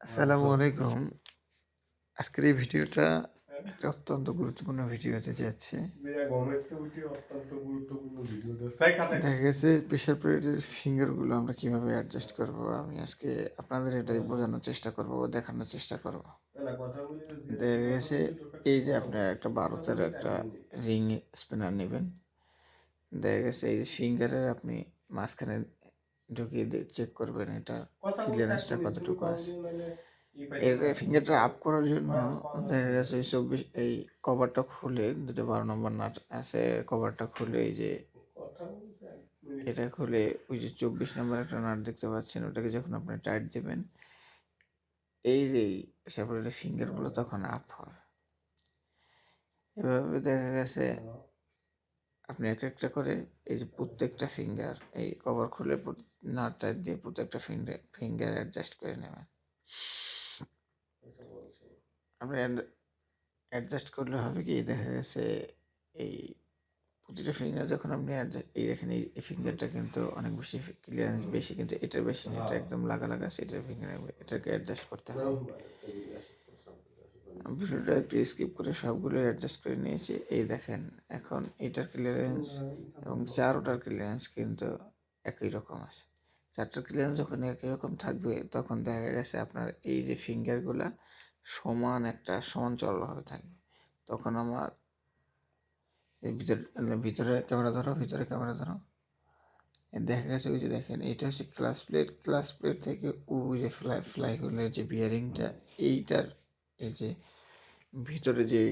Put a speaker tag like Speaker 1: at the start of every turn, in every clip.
Speaker 1: আসসালামু আলাইকুম। আজকের এই ভিডিওটা একটা অত্যন্ত গুরুত্বপূর্ণ ভিডিও হতে যাচ্ছে। দেখা গেছে প্রেশার প্লেটের ফিঙ্গারগুলো আমরা কীভাবে অ্যাডজাস্ট করব আমি আজকে আপনাদের এটাই বোঝানোর চেষ্টা করব দেখানোর চেষ্টা করব। দেখা গেছে এই যে আপনার একটা ভারতের একটা রিং স্পিনার নেবেন। দেখা গেছে এই যে ফিঙ্গারের আপনি মাঝখানে ঢুকিয়ে চেক করবেন এটা ক্লিয়ারেন্সটা কতটুকু আছে। এর ফিঙ্গারটা আপ করার জন্য দেখা গেছে ওই চব্বিশ এই কভারটা খুলে দুটো বারো নম্বর নাট আছে কভারটা খুলে এই যে এটা খুলে ওই যে চব্বিশ নম্বর একটা নাট দেখতে পাচ্ছেন ওটাকে যখন আপনি টাইট দেবেন এই যে সেপারেটের ফিঙ্গারগুলো তখন আপ হয়। এভাবে দেখা গেছে আপনি এক একটা করে এই যে প্রত্যেকটা ফিঙ্গার এই কভার খুলে নাট টাইট দিয়ে প্রত্যেকটা ফিঙ্গার ফিঙ্গার অ্যাডজাস্ট করে নেবেন। আপনি অ্যাডজাস্ট করলে হবে কি, দেখা গেছে এই প্রতিটা ফিঙ্গার যখন আপনি এই দেখেন এই ফিঙ্গারটা কিন্তু অনেক বেশি ক্লিয়ারেন্স বেশি, কিন্তু এটার বেশি এটা একদম লাগা লাগা আছে, এটার ফিঙ্গার এটাকে অ্যাডজাস্ট করতে হবে। ভিডিওটা একটু স্কিপ করে সবগুলো অ্যাডজাস্ট করে নিয়েছি। এই দেখেন, এখন এটার ক্লিয়ারেন্স এবং চারোটার ক্লিয়ারেন্স কিন্তু একই রকম আছে। চারটার ক্লিয়ারেন্স যখন একই রকম থাকবে, তখন দেখা গেছে আপনার এই যে ফিঙ্গারগুলা সমান একটা সমান্তরালভাবে থাকবে। তখন আমার এই ভিতরে ভিতরে ক্যামেরা ধরো, ভিতরে ক্যামেরা ধরো। দেখা গেছে ওই যে দেখেন এটা হচ্ছে ক্লাস প্লেট ক্লাস প্লেট থেকে ওই যে ফ্লাই ফ্লাইগুলোর যে বিয়ারিংটা এইটার এই যে ভিতরে যে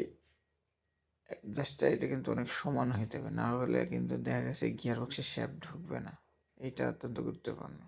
Speaker 1: অ্যাডজাস্টটা এটা কিন্তু অনেক সমান হইতে হবে না হলে কিন্তু দেখা গেছে গিয়ার বক্সে শ্যাপ ঢুকবে না। এটা অত্যন্ত গুরুত্বপূর্ণ।